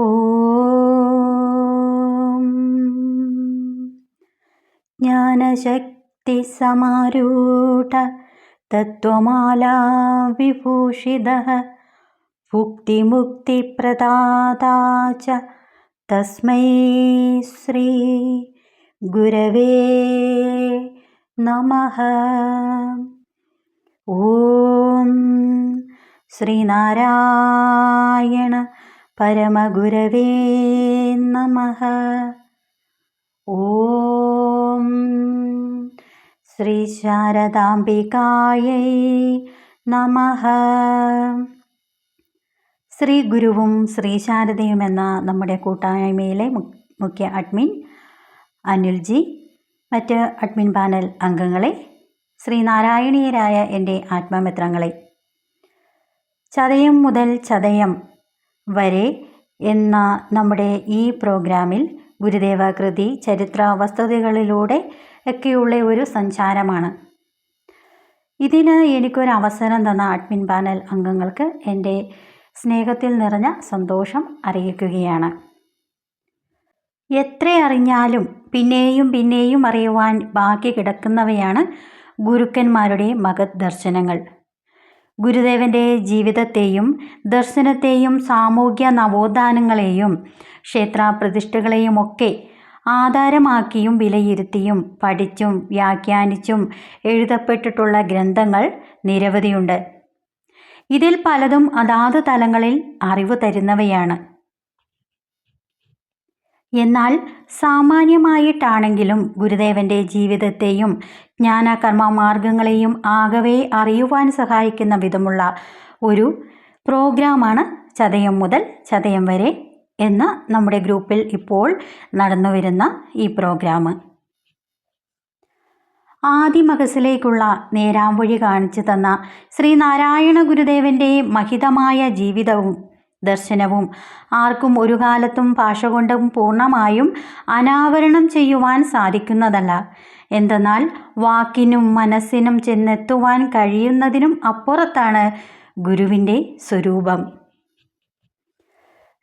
ഓം. ജ്ഞാനശക്തിസമാരൂഢ തത്വമാലാ വിഭൂഷിത. ഭുക്തിമുക്തിപ്രദാതാ ച തസ്മൈ ശ്രീ ഗുരവേ നമ. ഓം ശ്രീനാരായണ പരമഗുരവേ നമ. ഓം ശ്രീ ശാരദാംബികായൈ നമ. ശ്രീ ഗുരുവും ശ്രീ ശാരദയും എന്ന നമ്മുടെ കൂട്ടായ്മയിലെ മുഖ്യ അഡ്മിൻ അനിൽജി മറ്റ് അഡ്മിൻ പാനൽ അംഗങ്ങളെ ശ്രീനാരായണീയരായ എന്റെ ആത്മമിത്രങ്ങളെ. ചതയം മുതൽ ചതയം വരെ എന്ന നമ്മുടെ ഈ പ്രോഗ്രാമിൽ ഗുരുദേവ കൃതി ചരിത്ര വസ്തുതകളിലൂടെ ഒക്കെയുള്ള ഒരു സഞ്ചാരമാണ്. ഇതിന് എനിക്കൊരു അവസരം തന്ന അഡ്മിൻ പാനൽ അംഗങ്ങൾക്ക് എന്റെ സ്നേഹത്തിൽ നിറഞ്ഞ സന്തോഷം അറിയിക്കുകയാണ്. എത്ര അറിഞ്ഞാലും പിന്നെയും പിന്നെയും അറിയുവാൻ ബാക്കി കിടക്കുന്നവയാണ് ഗുരുക്കന്മാരുടെ മഹത് ദർശനങ്ങൾ ഗുരുദേവന്റെ ജീവിതത്തെയും ദർശനത്തെയും സാമൂഹ്യ നവോത്ഥാനങ്ങളെയും ക്ഷേത്ര പ്രതിഷ്ഠകളെയുമൊക്കെ ആധാരമാക്കിയും വിലയിരുത്തിയും പഠിച്ചും വ്യാഖ്യാനിച്ചും എഴുതപ്പെട്ടിട്ടുള്ള ഗ്രന്ഥങ്ങൾ നിരവധിയുണ്ട്. ഇതിൽ പലതും അതാത് തലങ്ങളിൽ അറിവ് തരുന്നവയാണ്. എന്നാൽ സാമാന്യമായിട്ടാണെങ്കിലും ഗുരുദേവന്റെ ജീവിതത്തെയും ജ്ഞാനകർമ്മ മാർഗങ്ങളെയും ആകവേ അറിയുവാൻ സഹായിക്കുന്ന വിധമുള്ള ഒരു പ്രോഗ്രാമാണ് ചതയം മുതൽ ചതയം വരെ എന്ന നമ്മുടെ ഗ്രൂപ്പിൽ ഇപ്പോൾ നടന്നു വരുന്ന ഈ പ്രോഗ്രാം. ആദിമകസിലേക്കുള്ള നേരാംവഴി കാണിച്ചു തന്ന ശ്രീനാരായണ ഗുരുദേവന്റെ മഹിതമായ ജീവിതവും ദർശനവും. ആർക്കും ഒരു കാലത്തും ഭാഷ കൊണ്ടും പൂർണമായും അനാവരണം ചെയ്യുവാൻ സാധിക്കുന്നതല്ല. എന്തെന്നാൽ വാക്കിനും മനസ്സിനും ചെന്നെത്തുവാൻ കഴിയുന്നതിനും അപ്പുറത്താണ് ഗുരുവിന്റെ സ്വരൂപം.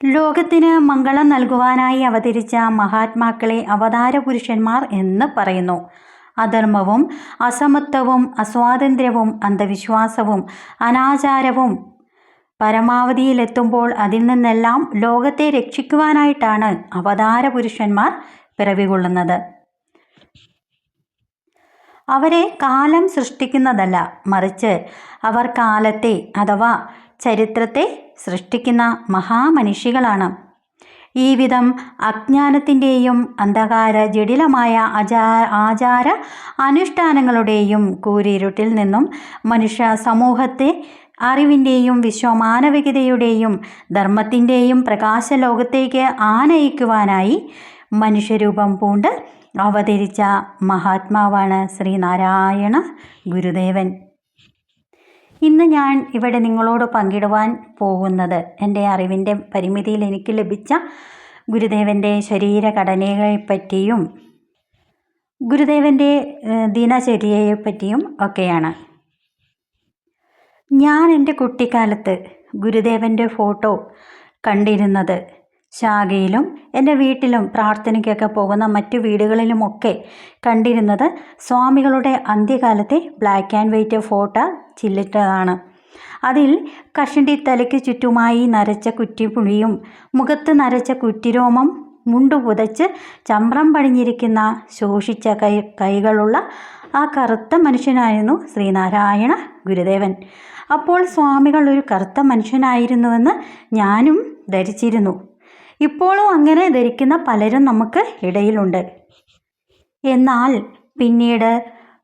ലോകത്തിന് മംഗളം നൽകുവാനായി അവതരിച്ച മഹാത്മാക്കളെ അവതാര പുരുഷന്മാർ എന്ന് പറയുന്നു. അധർമ്മവും അസമത്വവും അസ്വാതന്ത്ര്യവും അന്ധവിശ്വാസവും അനാചാരവും പരമാവധിയിലെത്തുമ്പോൾ അതിൽ നിന്നെല്ലാം ലോകത്തെ രക്ഷിക്കുവാനായിട്ടാണ് അവതാര പുരുഷന്മാർ പിറവികൊള്ളുന്നത്. അവരെ കാലം സൃഷ്ടിക്കുന്നതല്ല മറിച്ച് അവർ കാലത്തെ അഥവാ ചരിത്രത്തെ സൃഷ്ടിക്കുന്ന മഹാമനുഷികളാണ് ഈ വിധം അജ്ഞാനത്തിന്റെയും അന്ധകാര ജടിലമായ അചാ ആചാര അനുഷ്ഠാനങ്ങളുടെയും കൂരിരുട്ടിൽ നിന്നും മനുഷ്യ സമൂഹത്തെ അറിവിന്റെയും വിശ്വമാനവികതയുടെയും ധർമ്മത്തിന്റെയും പ്രകാശലോകത്തേക്ക് ആനയിക്കുവാനായി മനുഷ്യരൂപം പൂണ്ട് അവതരിച്ച മഹാത്മാവാണ് ശ്രീനാരായണ ഗുരുദേവൻ. ഇന്ന് ഞാൻ ഇവിടെ നിങ്ങളോട് പങ്കിടുവാൻ പോകുന്നത് എന്റെ അറിവിന്റെ പരിമിതിയിൽ എനിക്ക് ലഭിച്ച ഗുരുദേവന്റെ ശരീരഘടനയെപ്പറ്റിയും ഗുരുദേവന്റെ ദിനചര്യയെപ്പറ്റിയും ഒക്കെയാണ്. ഞാൻ എന്റെ കുട്ടിക്കാലത്ത് ഗുരുദേവന്റെ ഫോട്ടോ കണ്ടിരുന്നത് ശാഖയിലും എന്റെ വീട്ടിലും പ്രാർത്ഥനയ്ക്കൊക്കെ പോകുന്ന മറ്റു വീടുകളിലുമൊക്കെ കണ്ടിരുന്നത് സ്വാമികളുടെ അന്ത്യകാലത്തെ ബ്ലാക്ക് ആൻഡ് വൈറ്റ് ഫോട്ടോ ചില്ലിട്ടതാണ്. അതിൽ കഷണ്ടി തലയ്ക്ക് ചുറ്റുമായി നരച്ച കുറ്റിപ്പുഴിയും മുഖത്ത് നരച്ച കുറ്റിരോമം മുണ്ടു പുതച്ച് ചമ്രം പടിഞ്ഞിരിക്കുന്ന ശോഷിച്ച കൈ കൈകളുള്ള ആ കറുത്ത മനുഷ്യനായിരുന്നു ശ്രീനാരായണ ഗുരുദേവൻ. അപ്പോൾ സ്വാമികൾ ഒരു കറുത്ത മനുഷ്യനായിരുന്നുവെന്ന് ഞാനും ധരിച്ചിരുന്നു. ഇപ്പോഴും അങ്ങനെ ധരിക്കുന്ന പലരും നമുക്ക് ഇടയിലുണ്ട്. എന്നാൽ പിന്നീട്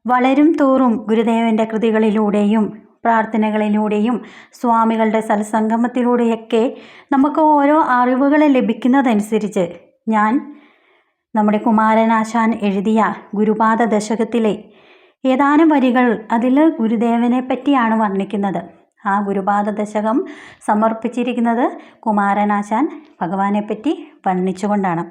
വളരും തോറും ഗുരുദേവന്റെ കൃതികളിലൂടെയും പ്രാർത്ഥനകളിലൂടെയും സ്വാമികളുടെ സത്സംഗമത്തിലൂടെയൊക്കെ നമുക്ക് ഓരോ അറിവുകൾ ലഭിക്കുന്നതനുസരിച്ച് ഞാൻ നമ്മുടെ കുമാരനാശാൻ എഴുതിയ ഗുരുപാദ ദശകത്തിലെ ഏതാനും വരികൾ അതിൽ ഗുരുദേവനെ പറ്റിയാണ് വർണിക്കുന്നത്. ആ ഗുരുപാദ ദശകം സമർപ്പിച്ചിരിക്കുന്നത് കുമാരനാശാൻ ഭഗവാനെപ്പറ്റി വർണിച്ചുകൊണ്ടാണ്.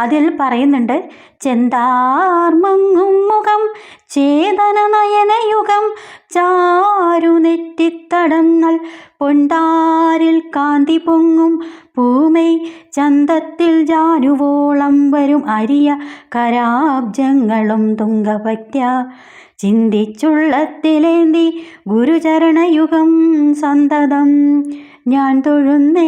അതിൽ പറയുന്നുണ്ട് ചെന്താർമങ്ങും മുഖം ചേതന നയനയുഗം ചാരു നെറ്റിത്തടങ്ങൾ പൊണ്ടാരിൽ കാന്തി പൊങ്ങും പൂമൈ ചന്തത്തിൽ ജാനുവോളം വരും അരിയ കരാബ്ജങ്ങളും തുങ്കപത്യ ചിന്തിച്ചുള്ളത്തിലേന്തി ഗുരുചരണയുഗം സന്തതം ഞാൻ തൊഴുന്നേൻ.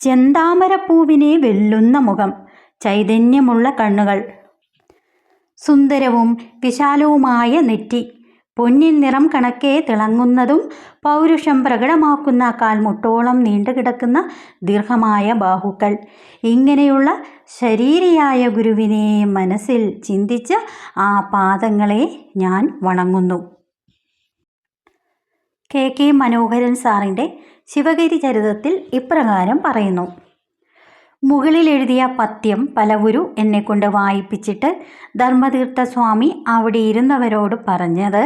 ചെന്താമരപ്പൂവിനെ വെല്ലുന്ന മുഖം ചൈതന്യമുള്ള കണ്ണുകൾ. സുന്ദരവും വിശാലവുമായ നെറ്റി പൊന്നിൻ നിറം കണക്കെ തിളങ്ങുന്നതും പൗരുഷം പ്രകടമാക്കുന്ന കാൽമുട്ടോളം നീണ്ടുകിടക്കുന്ന ദീർഘമായ ബാഹുക്കൾ. ഇങ്ങനെയുള്ള ശരീരിയായ ഗുരുവിനെ മനസ്സിൽ ചിന്തിച്ച് ആ പാദങ്ങളെ ഞാൻ വണങ്ങുന്നു. കെ കെ മനോഹരൻ സാറിന്റെ ശിവഗിരി ചരിതത്തിൽ ഇപ്രകാരം പറയുന്നു. മുകളിൽ എഴുതിയ പദ്യം പലവുരു എന്നെക്കൊണ്ട് വായിപ്പിച്ചിട്ട് ധർമ്മതീർത്ഥ സ്വാമി അവിടെ ഇരുന്നവരോട് പറഞ്ഞത്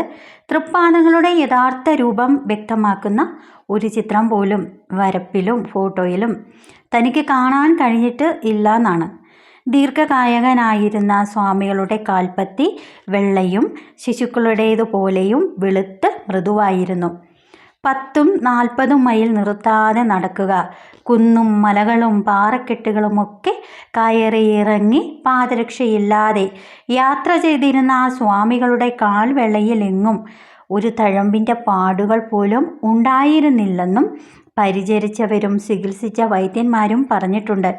തൃപ്പാദങ്ങളുടെ യഥാർത്ഥ രൂപം വ്യക്തമാക്കുന്ന ഒരു ചിത്രം പോലും വരപ്പിലും ഫോട്ടോയിലും തനിക്ക് കാണാൻ കഴിഞ്ഞിട്ട് ഇല്ല എന്നാണ് ദീർഘകായകനായിരുന്ന സ്വാമികളുടെ കാൽപ്പത്തി വെള്ളയും ശിശുക്കളുടേതുപോലെയും വെളുത്ത് മൃദുവായിരുന്നു. പത്തും നാൽപ്പതും മൈൽ നിർത്താതെ നടക്കുക. കുന്നും മലകളും പാറക്കെട്ടുകളും പാറക്കെട്ടുകളുമൊക്കെ കയറിയിറങ്ങി പാദരക്ഷയില്ലാതെ യാത്ര ചെയ്തിരുന്ന ആ സ്വാമികളുടെ കാൽവെള്ളയിലെങ്ങും ഒരു തഴമ്പിന്റെ പാടുകൾ പോലും ഉണ്ടായിരുന്നില്ലെന്നും പരിചരിച്ചവരും ചികിത്സിച്ച വൈദ്യന്മാരും പറഞ്ഞിട്ടുണ്ട്.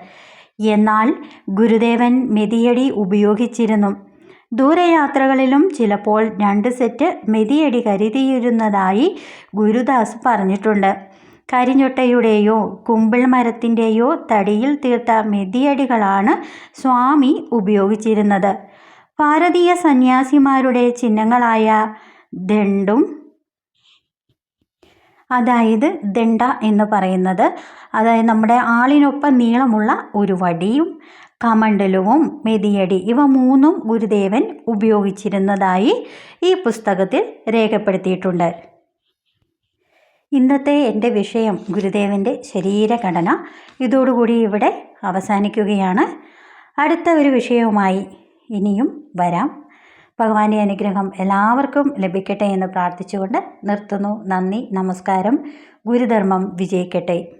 എന്നാൽ ഗുരുദേവൻ മെതിയടി ഉപയോഗിച്ചിരുന്നു. ദൂരയാത്രകളിലും ചിലപ്പോൾ രണ്ട് സെറ്റ് മെതിയടി കരുതിയിരുന്നതായി ഗുരുദാസ് പറഞ്ഞിട്ടുണ്ട്. കരിഞ്ഞൊട്ടയുടെയോ കുമ്പിൾ മരത്തിന്റെയോ തടിയിൽ തീർത്ത മെതിയടികളാണ് സ്വാമി ഉപയോഗിച്ചിരുന്നത്. ഭാരതീയ സന്യാസിമാരുടെ ചിഹ്നങ്ങളായ ദണ്ടും അതായത് ദണ്ട എന്ന് പറയുന്നത് അതായത് നമ്മുടെ ആളിനൊപ്പം നീളമുള്ള ഒരു വടിയും കമണ്ടലുവും മെതിയടി ഇവ മൂന്നും ഗുരുദേവൻ ഉപയോഗിച്ചിരുന്നതായി ഈ പുസ്തകത്തിൽ രേഖപ്പെടുത്തിയിട്ടുണ്ട്. ഇന്നത്തെ എന്റെ വിഷയം ഗുരുദേവന്റെ ശരീരഘടന. ഇതോടുകൂടി ഇവിടെ അവസാനിക്കുകയാണ്. അടുത്ത ഒരു വിഷയവുമായി ഇനിയും വരാം. ഭഗവാന്റെ അനുഗ്രഹം എല്ലാവർക്കും ലഭിക്കട്ടെ എന്ന് പ്രാർത്ഥിച്ചുകൊണ്ട് നിർത്തുന്നു. നന്ദി നമസ്കാരം. ഗുരുധർമ്മം വിജയിക്കട്ടെ.